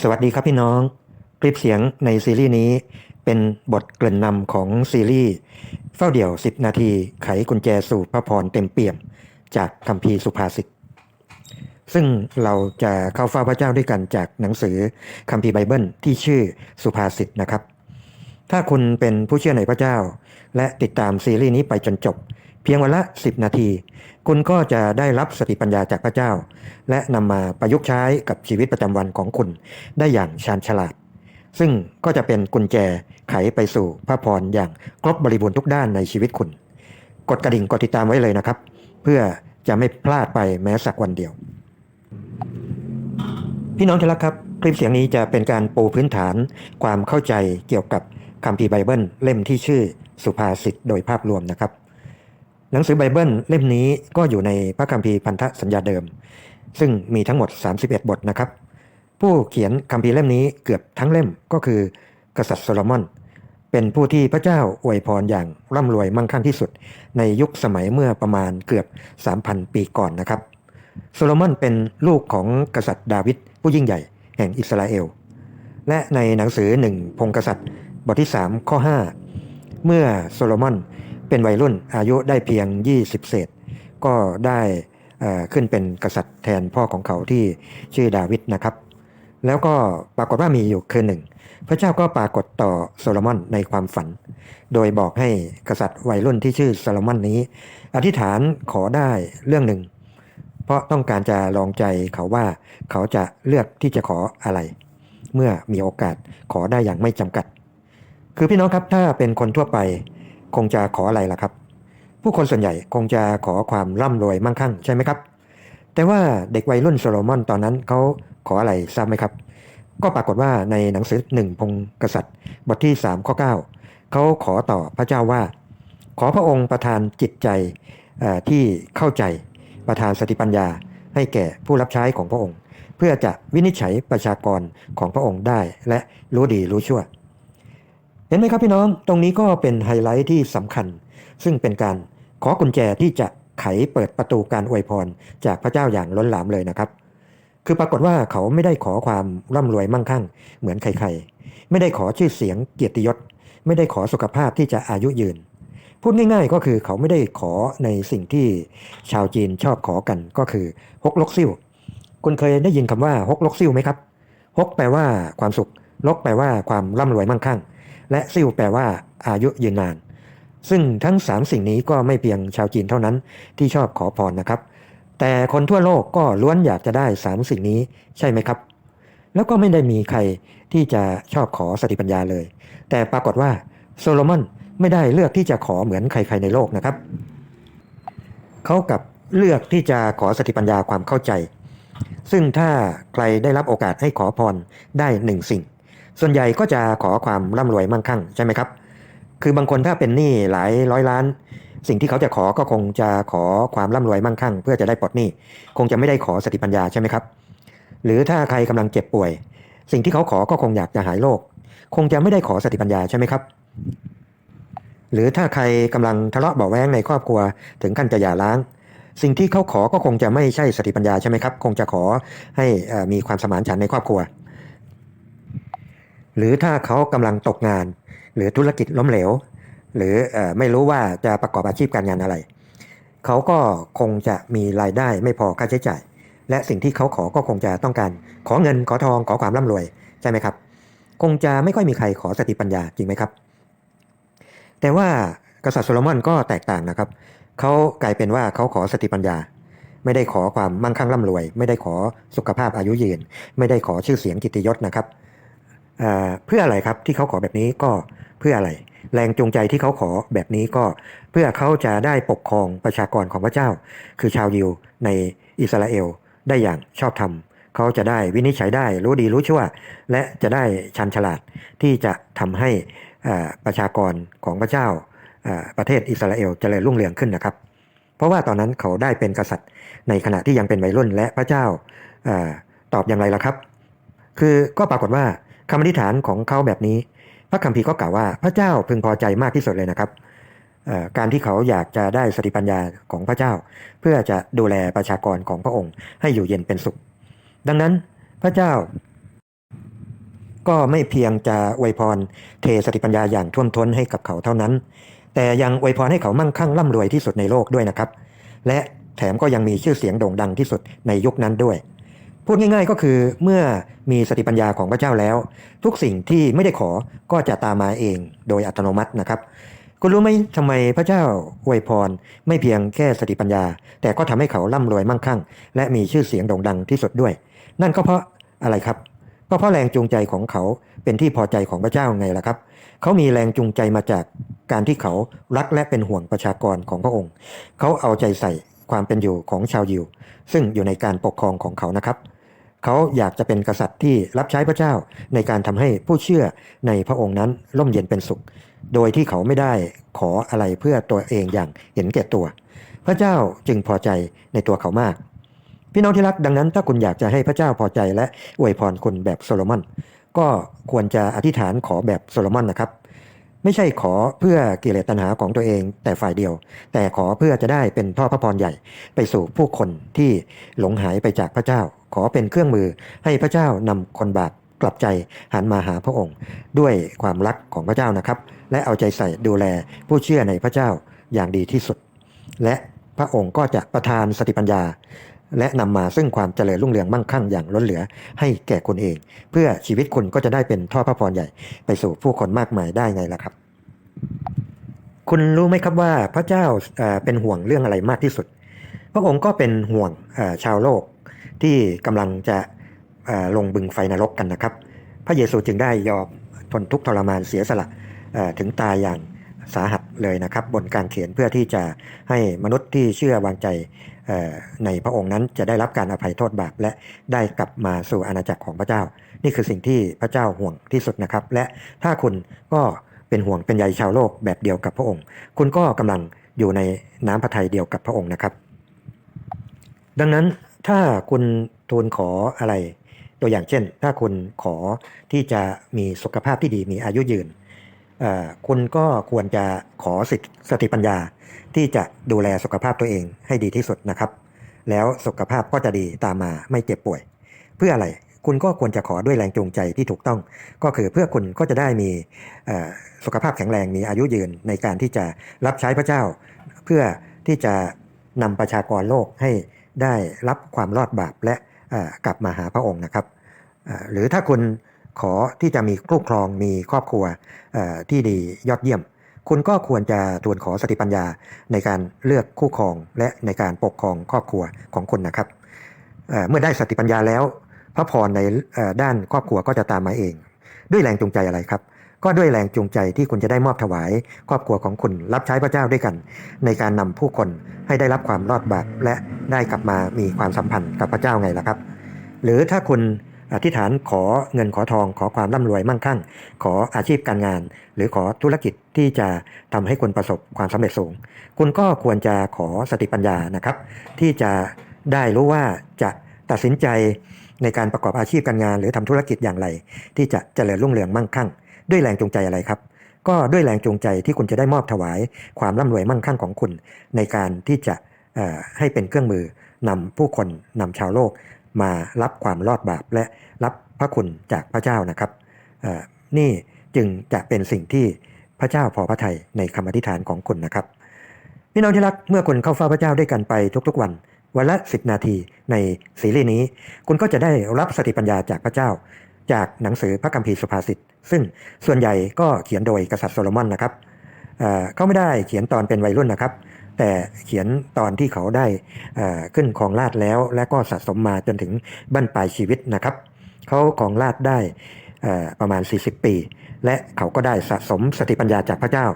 สวัสดีครับพี่น้อง คลิปเสียงในซีรีส์นี้ เป็นบทเกริ่นนำของซีรีส์เฝ้าเดี่ยว 10 นาทีไขกุญแจสู่พระพรเต็มเปี่ยม จากคัมภีร์สุภาษิตซึ่งเราจะเข้าเฝ้าพระเจ้าด้วยกันจากหนังสือคัมภีร์ไบเบิลที่ชื่อสุภาษิตนะครับ ถ้าคุณเป็นผู้เชื่อในพระเจ้า และติดตามซีรีส์นี้ไปจนจบ เพียงวันละ 10 นาที คุณก็จะได้รับสติปัญญาจากพระเจ้า และนำมาประยุกต์ใช้กับชีวิตประจำวันของคุณได้อย่างชาญฉลาด ซึ่งก็จะเป็นกุญแจไขไปสู่พระพรอย่างครบบริบูรณ์ทุกด้านในชีวิตคุณ กดกระดิ่งกดติดตามไว้เลยนะครับ เพื่อจะไม่พลาดไปแม้สักวันเดียว พี่น้องที่รักครับ คลิปเสียงนี้จะเป็นการปูพื้นฐานความเข้าใจเกี่ยวกับคัมภีร์ไบเบิลเล่มที่ชื่อสุภาษิตโดยภาพรวมนะครับ หนังสือไบเบิลเล่มนี้ก็อยู่ในพระคัมภีร์พันธสัญญาเดิม ซึ่งมีทั้งหมด 31 บทนะครับ ผู้เขียนคัมภีร์เล่มนี้เกือบทั้งเล่มก็คือกษัตริย์โซโลมอน เป็นผู้ที่พระเจ้าอวยพรอย่างร่ำรวยมั่งคั่งที่สุด ในยุคสมัยเมื่อประมาณเกือบ 3,000 ปีก่อนนะครับ โซโลมอนเป็นลูกของกษัตริย์ดาวิดผู้ยิ่งใหญ่แห่งอิสราเอล และในหนังสือหนึ่งพงศ์กษัตริย์บทที่ 3 ข้อ 5 เมื่อโซโลมอน เป็นวัยรุ่นอายุได้เพียง 20 เศษ ก็ได้อ่อขึ้นเป็นกษัตริย์แทนพ่อของเขาที่ชื่อดาวิดนะครับ แล้วก็ปรากฏว่ามีอยู่คืนหนึ่ง พระเจ้าก็ปรากฏต่อโซโลมอนในความฝัน โดยบอกให้กษัตริย์วัยรุ่นที่ชื่อโซโลมอนนี้ อธิษฐานขอได้เรื่องหนึ่ง เพราะต้องการจะลองใจเขาว่าเขาจะเลือกที่จะขออะไร เมื่อมีโอกาสขอได้อย่างไม่จำกัด คือพี่น้องครับถ้าเป็นคนทั่วไป คงจะขออะไรล่ะครับ ผู้คนส่วนใหญ่คงจะขอความร่ำรวยมั่งคั่งใช่ไหมครับ แต่ว่าเด็กวัยรุ่นโซโลมอนตอนนั้นเขาขออะไรทราบไหมครับ ก็ปรากฏว่าในหนังสือหนึ่งพงกษัตริย์ บทที่3ข้อ9เขาขอต่อพระเจ้าว่า ขอพระองค์ประทานจิตใจที่เข้าใจประทานสติปัญญาให้แก่ผู้รับใช้ของพระองค์ เพื่อจะวินิจฉัยประชากรของพระองค์ได้และรู้ดีรู้ชั่ว เห็นไหมครับพี่น้อง ตรงนี้ก็เป็นไฮไลท์ที่สำคัญ ซึ่งเป็นการขอกุญแจที่จะไขเปิดประตูการอวยพรจากพระเจ้าอย่างล้นหลามเลยนะครับ คือปรากฏว่าเขาไม่ได้ขอความร่ำรวยมั่งคั่ง เหมือนใครๆ ไม่ได้ขอชื่อเสียงเกียรติยศ ไม่ได้ขอสุขภาพที่จะอายุยืน พูดง่ายๆก็คือเขาไม่ได้ขอในสิ่งที่ชาวจีนชอบขอกันก็คือฮกลกซิ่วคุณเคยได้ยินคำว่าฮกลกซิ่วไหมครับฮกแปลว่าความสุขลกแปลว่าความร่ำรวยมั่งคั่ง และซิ่วแปลว่าอายุยืนนาน ซึ่งทั้งสามสิ่งนี้ก็ไม่เพียงชาวจีนเท่านั้นที่ชอบขอพรนะครับ แต่คนทั่วโลกก็ล้วนอยากจะได้สามสิ่งนี้ใช่ไหมครับ แล้วก็ไม่ได้มีใครที่จะชอบขอสติปัญญาเลย แต่ปรากฏว่าโซโลมอนไม่ได้เลือกที่จะขอเหมือนใครๆในโลกนะครับ เขากับเลือกที่จะขอสติปัญญาความเข้าใจ ซึ่งถ้าใครได้รับโอกาสให้ขอพรได้หนึ่งสิ่ง ส่วนใหญ่ก็จะขอความร่ำรวยมั่งคั่งใช่ไหมครับ คือบางคนถ้าเป็นหนี้หลายร้อยล้าน สิ่งที่เขาจะขอก็คงจะขอความร่ำรวยมั่งคั่ง เพื่อจะได้ปลดหนี้ คงจะไม่ได้ขอสติปัญญาใช่ไหมครับ หรือถ้าใครกำลังเจ็บป่วย สิ่งที่เขาขอก็คงอยากจะหายโรคคงจะไม่ได้ขอสติปัญญาใช่ไหมครับ หรือถ้าใครกำลังทะเลาะเบาแวงในครอบครัวถึงขั้นจะหย่าร้างสิ่งที่เขาขอก็คงจะไม่ใช่สติปัญญาใช่ไหมครับ คงจะขอให้มีความสมานฉันในครอบครัว หรือถ้าเขากำลังตกงาน หรือธุรกิจล้มเหลว หรืออไม่รู้ว่าจะประกอบอาชีพการงานอะไร เขาก็คงจะมีรายได้ไม่พอค่าใช้จ่าย และสิ่งที่เขาขอก็คงจะต้องการ ขอเงินขอทองขอความร่ำรวยใช่ไหมครับ คงจะไม่ค่อยมีใครขอสติปัญญาจริงไหมครับ แต่ว่ากษัตริย์โซโลมอนก็แตกต่างนะครับ เขากลายเป็นว่าเขาขอสติปัญญา ไม่ได้ขอความมั่งคั่งร่ำรวย ไม่ได้ขอสุขภาพอายุยืน ไม่ได้ขอชื่อเสียงกิตติยศนะครับ เเพื่ออะไรครับที่เขาขอแบบนี้ก็เพื่ออะไร แรงจูงใจที่เขาขอแบบนี้ก็เพื่อเขาจะได้ปกครองประชากรของพระเจ้า คือชาวยิวในอิสราเอลได้อย่างชอบธรรมเขาจะได้วินิจฉัยได้รู้ดีรู้ชั่ว และจะได้ชันฉลาดที่จะทำให้ประชากรของพระเจ้าประเทศอิสราเอลเจริญรุ่งเรืองขึ้นนะครับ เพราะว่าตอนนั้นเขาได้เป็นกษัตริย์ในขณะที่ยังเป็นวัยรุ่นและพระเจ้าอตอบอย่างไรล่ะครับ คือก็ปรากฏว่า คำอธิษฐานของเขาแบบนี้ พระคัมภีร์ก็กล่าวว่าพระเจ้าพึงพอใจมากที่สุดเลยนะครับการที่เขาอยากจะได้สติปัญญาของพระเจ้า เพื่อจะดูแลประชากรของพระองค์ให้อยู่เย็นเป็นสุข ดังนั้นพระเจ้า ก็ไม่เพียงจะอวยพรเทสติปัญญาอย่างท่วมท้นให้กับเขาเท่านั้น แต่ยังอวยพรให้เขามั่งคั่งร่ำรวยที่สุดในโลกด้วยนะครับ และแถมก็ยังมีชื่อเสียงโด่งดังที่สุดในยุคนั้นด้วย พูดง่ายๆก็คือเมื่อมีสติปัญญาของพระเจ้าแล้ว ทุกสิ่งที่ไม่ได้ขอก็จะตามมาเองโดยอัตโนมัตินะครับ คุณรู้ไหมทำไมพระเจ้าอวยพรไม่เพียงแค่สติปัญญา แต่ก็ทำให้เขาร่ำรวยมั่งคั่ง และมีชื่อเสียงโด่งดังที่สุดด้วย นั่นก็เพราะอะไรครับก็เพราะแรงจูงใจของเขาเป็นที่พอใจของพระเจ้าไงล่ะครับ เขามีแรงจูงใจมาจากการที่เขารักและเป็นห่วงประชากรของพระองค์ เขาเอาใจใส่ ความเป็นอยู่ของชาวยิว ซึ่งอยู่ในการปกครองของเขานะครับ เขาอยากจะเป็นกษัตริย์ที่รับใช้พระเจ้าในการทำให้ผู้เชื่อในพระองค์นั้นร่มเย็นเป็นสุข โดยที่เขาไม่ได้ขออะไรเพื่อตัวเองอย่างเห็นแก่ตัว พระเจ้าจึงพอใจในตัวเขามาก พี่น้องที่รักดังนั้น ถ้าคุณอยากจะให้พระเจ้าพอใจและอวยพรคุณแบบโซโลมอนก็ควรจะอธิษฐานขอแบบโซโลมอนนะครับ ไม่ใช่ขอเพื่อกิเลสตัณหาของตัวเองแต่ฝ่ายเดียว แต่ขอเพื่อจะได้เป็นท่อพระพรใหญ่ ไปสู่ผู้คนที่หลงหายไปจากพระเจ้า ขอเป็นเครื่องมือให้พระเจ้านำคนบาปกลับใจหันมาหาพระองค์ ด้วยความรักของพระเจ้านะครับ และเอาใจใส่ดูแลผู้เชื่อในพระเจ้าอย่างดีที่สุด และพระองค์ก็จะประทานสติปัญญา และนำมาซึ่งความเจริญรุ่งเรืองมั่งคั่งอย่างล้นเหลือให้แก่คุณเอง เพื่อชีวิตคุณก็จะได้เป็นท่อพระพรใหญ่ ไปสู่ผู้คนมากมายได้ไงล่ะครับ คุณรู้ไหมครับว่าพระเจ้าเป็นห่วงเรื่องอะไรมากที่สุด พระองค์ก็เป็นห่วงชาวโลกที่กำลังจะลงบึงไฟนรกกันนะครับ พระเยซูจึงได้ยอมทนทุกข์ทรมานเสียสละถึงตายอย่างสาหัสเลยนะครับ บนการเขียนเพื่อที่จะให้มนุษย์ที่เชื่อวางใจ ในพระองค์นั้นจะได้รับการอภัยโทษบาปและได้กลับมาสู่อาณาจักรของพระเจ้า นี่คือสิ่งที่พระเจ้าห่วงที่สุดนะครับ และถ้าคุณก็เป็นห่วงเป็นใยชาวโลกแบบเดียวกับพระองค์ คุณก็กำลังอยู่ในน้ำพระทัยเดียวกับพระองค์นะครับ ดังนั้นถ้าคุณทูลขออะไร ตัวอย่างเช่น ถ้าคุณขอที่จะมีสุขภาพที่ดีมีอายุยืนคุณก็ควรจะขอสิทธิสติปัญญา ที่จะดูแลสุขภาพตัวเองให้ดีที่สุดนะครับ แล้วสุขภาพก็จะดีตามมาไม่เจ็บป่วย เพื่ออะไรคุณก็ควรจะขอด้วยแรงจูงใจที่ถูกต้อง ก็คือเพื่อคุณก็จะได้มีสุขภาพแข็งแรงมีอายุยืนในการที่จะรับใช้พระเจ้า เพื่อที่จะนำประชากรโลกให้ได้รับความรอดบาปและกลับมาหาพระองค์นะครับ หรือถ้าคุณขอที่จะมีคู่ครองมีครอบครัวที่ดียอดเยี่ยม คุณก็ควรจะทูลขอสติปัญญาในการเลือกคู่ครองและในการปกครองครอบครัวของคุณนะครับเเมื่อได้สติปัญญาแล้ว พระพรในด้านครอบครัวก็จะตามมาเอง ด้วยแรงจูงใจอะไรครับ ก็ด้วยแรงจูงใจที่คุณจะได้มอบถวาย ครอบครัวของคุณรับใช้พระเจ้าด้วยกัน ในการนำผู้คนให้ได้รับความรอดบาปและได้กลับมามีความสัมพันธ์กับพระเจ้าไงล่ะครับ หรือถ้าคุณ อธิษฐานขอเงินขอทอง ขอความร่ำรวยมั่งคั่ง ขออาชีพการงาน หรือขอธุรกิจที่จะทำให้คุณประสบความสำเร็จสูง คุณก็ควรจะขอสติปัญญานะครับ ที่จะได้รู้ว่าจะตัดสินใจในการประกอบอาชีพการงาน หรือทำธุรกิจอย่างไร ที่จะเจริญรุ่งเรืองมั่งคั่ง ด้วยแรงจูงใจอะไรครับ ก็ด้วยแรงจูงใจที่คุณจะได้มอบถวายความร่ำรวยมั่งคั่งของคุณ ในการที่จะให้เป็นเครื่องมือนำผู้คนนำชาวโลก มารับความรอดบาปและรับพระคุณจากพระเจ้านะครับนี่จึงจะเป็นสิ่งที่พระเจ้าพอพระทัยในคำอธิษฐานของคุณนะครับพี่น้องที่รักเมื่อคุณเข้าเฝ้าพระเจ้าด้วยกันไปทุกๆวัน วันละ 10 นาทีในซีรีส์นี้ คุณก็จะได้รับสติปัญญาจากพระเจ้า จากหนังสือพระคัมภีร์สุภาษิตซึ่งส่วนใหญ่ก็เขียนโดยกษัตริย์โซโลมอนนะครับเขาไม่ได้เขียนตอนเป็นวัยรุ่นนะครับ แต่เขียนตอนที่เขาได้ขึ้นครองราชแล้ว และก็สะสมมาจนถึงบั้นปลายชีวิตนะครับ เขาครองราชได้ประมาณ 40 ปี และเขาก็ได้สะสมสติปัญญาจากพระเจ้า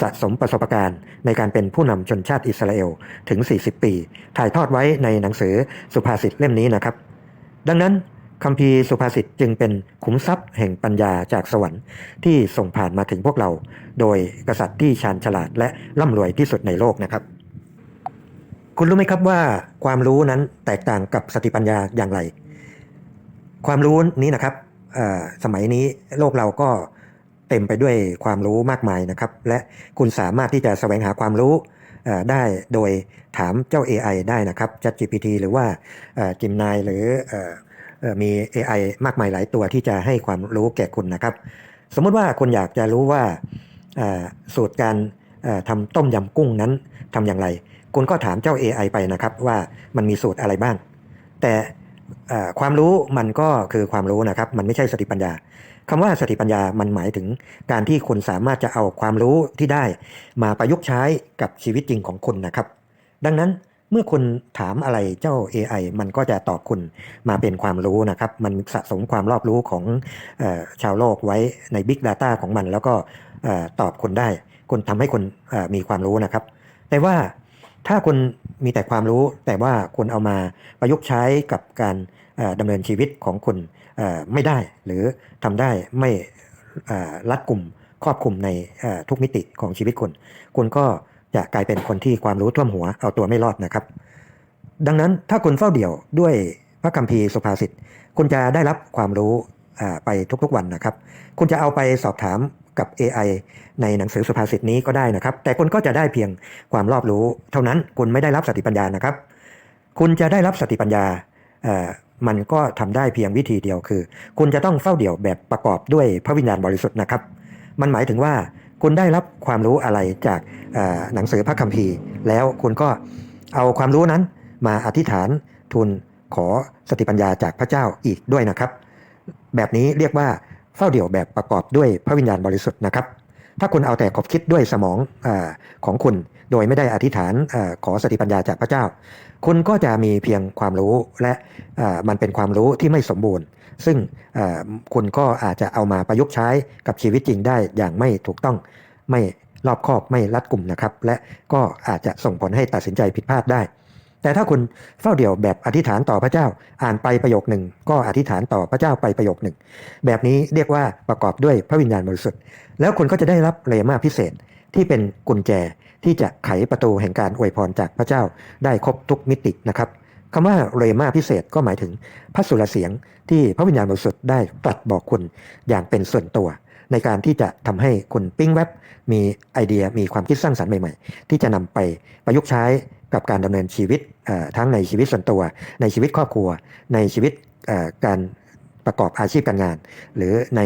สะสมประสบการณ์ในการเป็นผู้นำชนชาติอิสราเอลถึง 40 ปี ถ่ายทอดไว้ในหนังสือสุภาษิตเล่มนี้นะครับ ดังนั้น คัมภีร์สุภาษิตจึงเป็นขุมทรัพย์แห่งปัญญาจากสวรรค์ที่ส่งผ่านมาถึงพวกเรา โดยกษัตริย์ที่ชาญฉลาดและร่ำรวยที่สุดในโลกนะครับ คุณรู้ไหมครับว่าความรู้นั้นแตกต่างกับสติปัญญาอย่างไร ความรู้นี้นะครับสมัยนี้โลกเราก็เต็มไปด้วยความรู้มากมายนะครับ และคุณสามารถที่จะแสวงหาความรู้ได้โดยถามเจ้า AI ได้นะครับ ChatGPT หรือว่าจิมนายหรืออ มี AI มากมายหลายตัวที่จะให้ความรู้แก่คุณนะครับ สมมติว่าคุณอยากจะรู้ว่าสูตรการทำต้มยำกุ้งนั้นทำอย่างไร คุณก็ถามเจ้า AI ไปนะครับว่ามันมีสูตรอะไรบ้าง แต่ความรู้มันก็คือความรู้นะครับ มันไม่ใช่สติปัญญาคำว่าสติปัญญามันหมายถึงการที่คุณสามารถจะเอาความรู้ที่ได้ มาประยุกต์ใช้กับชีวิตจริงของคุณนะครับ ดังนั้น เมื่อคุณถามอะไรเจ้า AI มันก็จะตอบคุณมาเป็นความรู้นะครับ มันสะสมความรอบรู้ของออชาวโลกไว้ใน Big Data ของมัน แล้วก็ตอบคุณได้คุณทำให้คุณมีความรู้นะครับ แต่ว่าถ้าคุณมีแต่ความรู้ แต่ว่าคุณเอามาประยุกต์ใช้กับการดำเนินชีวิตของคุณไม่ได้ หรือทำได้ไม่รัดกลุ่มครอบคลุมในทุกมิติของชีวิตคุณ คุณก็ จะกลายเป็นคนที่ความรู้ท่วมหัวเอาตัวไม่รอดนะครับ ดังนั้นถ้าคุณเฝ้าเดี่ยวด้วยพระคัมภีร์สุภาษิตคุณจะได้รับความรู้ไปทุกๆวันนะครับ คุณจะเอาไปสอบถามกับ AI ในหนังสือสุภาษิตนี้ก็ได้นะครับ แต่คุณก็จะได้เพียงความรอบรู้ เท่านั้นคุณไม่ได้รับสติปัญญานะครับ คุณจะได้รับสติปัญญาเออมันก็ทำได้เพียงวิธีเดียวคือ คุณจะต้องเฝ้าเดี่ยวแบบประกอบด้วยพระวิญญาณบริสุทธิ์นะครับ มันหมายถึงว่า คุณได้รับความรู้อะไรจากหนังสือพระคัมภีร์ แล้วคุณก็เอาความรู้นั้นมาอธิษฐานทูลขอสติปัญญาจากพระเจ้าอีกด้วยนะครับ แบบนี้เรียกว่าเฝ้าเดี่ยวแบบประกอบด้วยพระวิญญาณบริสุทธิ์นะครับ ถ้าคุณเอาแต่ขบคิดด้วยสมองอของคุณ โดยไม่ได้อธิษฐานอขอสติปัญญาจากพระเจ้า คุณก็จะมีเพียงความรู้และมันเป็นความรู้ที่ไม่สมบูรณ์ ซึ่งคุณก็อาจจะเอามาประยุกต์ใช้กับชีวิตจริงได้อย่างไม่ถูกต้องไม่รอบคอบไม่รัดกลุ่มนะครับ และก็อาจจะส่งผลให้ตัดสินใจผิดพลาดได้ แต่ถ้าคุณเฝ้าเดี่ยวแบบอธิษฐานต่อพระเจ้าอ่านไปประโยคหนึ่งก็อธิษฐานต่อพระเจ้าไปประโยคหนึ่งแบบนี้เรียกว่าประกอบด้วยพระวิญญาณบริสุทธิ์แล้วคุณก็จะได้รับเรมาพิเศษที่เป็นกุญแจที่จะไขประตูแห่งการอวยพรจากพระเจ้าได้ครบทุกมิตินะครับคำว่าเรมาพิเศษก็หมายถึงพระสุรเสียงที่พระวิญญาณบริสุทธิ์ได้ตรัสบอกคุณอย่างเป็นส่วนตัว ในการที่จะทำให้คุณปิ้งแว็บมีไอเดียมีความคิดสร้างสรรค์ใหม่ ๆ ที่จะนำไปประยุกต์ใช้ กับการดำเนินชีวิตทั้งในชีวิตส่วนตัว ในชีวิตครอบครัว ในชีวิตการประกอบอาชีพการงาน หรือใน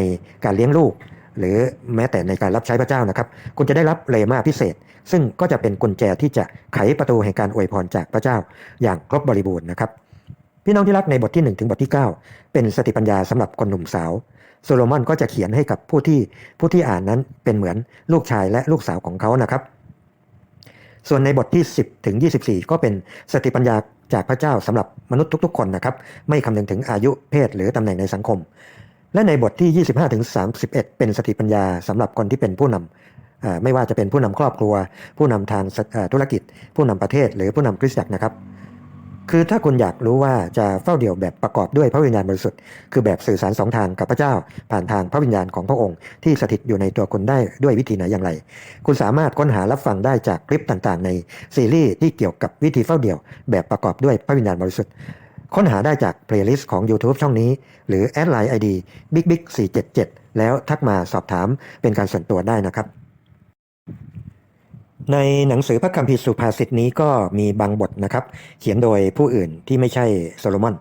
การเลี้ยงลูก หรือแม้แต่ในการรับใช้พระเจ้านะครับ คุณจะได้รับเลมาพิเศษ ซึ่งก็จะเป็นกุญแจที่จะไขประตูแห่งการอวยพรจากพระเจ้าอย่างครบบริบูรณ์นะครับ พี่น้องที่รักในบทที่1ถึงบทที่ 9 เป็นสติปัญญาสำหรับคนหนุ่มสาวโซโลมอนก็จะเขียนให้กับผู้ที่ผู้ที่อ่านนั้นเป็นเหมือนลูกชายและลูกสาวของเขานะครับ ส่วนในบทที่ 10 ถึง 24 ก็เป็นสติปัญญาจากพระเจ้าสำหรับมนุษย์ทุก ๆ คนนะครับ ไม่คำนึงถึงอายุเพศหรือตำแหน่งในสังคม และในบทที่ 25 ถึง 31 เป็นสติปัญญาสำหรับคนที่เป็นผู้นำอ่าไม่ว่าจะเป็นผู้นำครอบครัว ผู้นำทางธุรกิจ ผู้นำประเทศ หรือผู้นำคริสตจักรนะครับ คือถ้าคุณอยากรู้ว่าจะเฝ้าเดี่ยวแบบประกอบด้วยพระวิญญาณบริสุทธิ์คือแบบสื่อสารสองทางกับพระเจ้า ผ่านทางพระวิญญาณของพระองค์ ที่สถิตอยู่ในตัวคุณได้ด้วยวิธีไหนอย่างไร คุณสามารถค้นหารับฟังได้จากคลิปต่างๆ ในซีรีส์ที่เกี่ยวกับวิธีเฝ้าเดี่ยว แบบประกอบด้วยพระวิญญาณบริสุทธิ์ค้นหาได้จากเพลย์ลิสต์ของ YouTube ช่องนี้ หรือแอดไลน์ ID Big Big 477แล้วทักมาสอบถามเป็นการส่วนตัวได้นะครับ ในหนังสือพระคัมภีร์สุภาษิตนี้ก็มีบางบทนะครับ เขียนโดยผู้อื่นที่ไม่ใช่โซโลมอน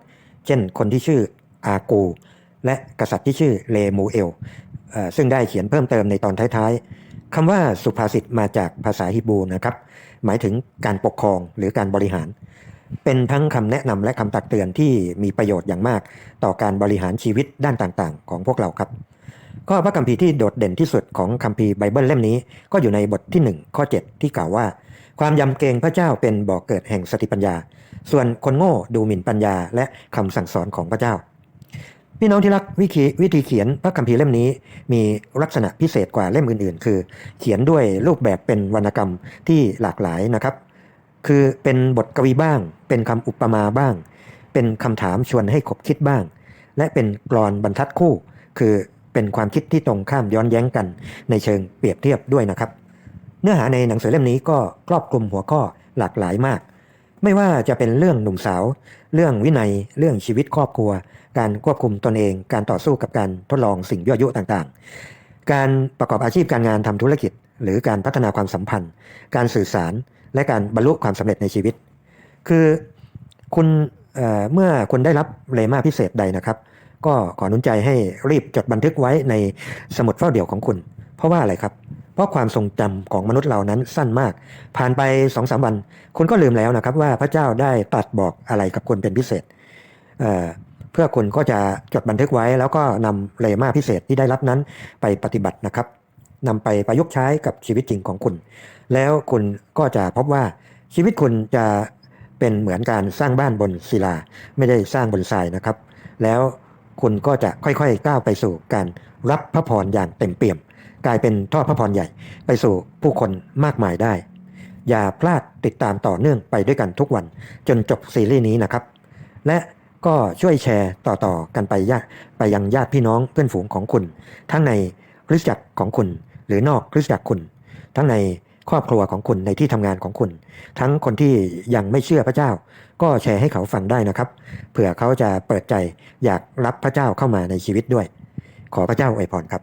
เช่นคนที่ชื่ออากู และกษัตริย์ที่ชื่อเลมูเอล ซึ่งได้เขียนเพิ่มเติมในตอนท้ายๆคำว่าสุภาษิตมาจากภาษาฮิบรูนะครับ หมายถึงการปกครองหรือการบริหาร เป็นทั้งคำแนะนำและคำตักเตือนที่มีประโยชน์อย่างมาก ต่อการบริหารชีวิตด้านต่างๆ ของพวกเราครับ ก็พระคัมภีร์ที่โดดเด่นที่สุดของคัมภีร์ไบเบิลเล่มนี้ ก็อยู่ในบทที่ 1 ข้อ 7 ที่กล่าวว่า ความยำเกรงพระเจ้าเป็นบ่อกเกิดแห่งสติปัญญา ส่วนคนโง่ดูหมิ่นปัญญา และคำสั่งสอนของพระเจ้า พี่น้องที่รักวิธีวิธีเขียนพระคัมภีร์เล่มนี้ มีลักษณะพิเศษกว่าเล่มอื่นๆ คือ เขียนด้วยรูปแบบเป็นวรรณกรรมที่หลากหลายนะครับ คือเป็นบทกวีบ้าง เป็นคำอุปมาบ้าง เป็นคำถามชวนให้ขบคิดบ้าง และเป็นกลอนบรรทัดคู่ คือ เป็นความคิดที่ตรงข้ามย้อนแย้งกัน ในเชิงเปรียบเทียบด้วยนะครับ เนื้อหาในหนังสือเล่มนี้ก็ครอบคลุมหัวข้อหลากหลายมาก ไม่ว่าจะเป็นเรื่องหนุ่มสาว เรื่องวินัย เรื่องชีวิตครอบครัว การควบคุมตนเอง การต่อสู้กับการทดลองสิ่งยั่วยุต่างๆ การประกอบอาชีพการงานทำธุรกิจ หรือการพัฒนาความสัมพันธ์ การสื่อสาร และการบรรลุความสำเร็จในชีวิต คือคุณเอเมื่อคุณได้รับเลมาพิเศษใดนะครับ ก็ขอหนุนใจให้รีบจดบันทึกไว้ในสมุดเฝ้าเดี่ยวของคุณ เพราะว่าอะไรครับ เพราะความทรงจำของมนุษย์เรานั้นสั้นมาก ผ่านไปสองสามวัน คุณก็ลืมแล้วนะครับ ว่าพระเจ้าได้ตรัสบอกอะไรกับคุณเป็นพิเศษเอ่อเพื่อคุณก็จะจดบันทึกไว้ แล้วก็นำเลมาพิเศษที่ได้รับนั้นไปปฏิบัตินะครับนำไปประยุกต์ใช้กับชีวิตจริงของคุณ แล้วคุณก็จะพบว่าชีวิตคุณจะเป็นเหมือนการสร้างบ้านบนศิลา ไม่ได้สร้างบนทรายนะครับ แล้ว คุณก็จะค่อยๆก้าวไปสู่การรับพระพรอย่างเต็มเปี่ยม กลายเป็นท่อพระพรใหญ่ไปสู่ผู้คนมากมายได้ อย่าพลาดติดตามต่อเนื่องไปด้วยกันทุกวันจนจบซีรีส์นี้นะครับ และก็ช่วยแชร์ต่อๆกันไปญาติไปยังญาติพี่น้องเพื่อนฝูงของคุณ ทั้งในคริสตจักรของคุณ หรือนอกคริสตจักรคุณ ทั้งใน ครอบครัวของคุณในที่ทำงานของคุณ ทั้งคนที่ยังไม่เชื่อพระเจ้า ก็แชร์ให้เขาฟังได้นะครับ เผื่อเขาจะเปิดใจอยากรับพระเจ้าเข้ามาในชีวิตด้วย ขอพระเจ้าอวยพรครับ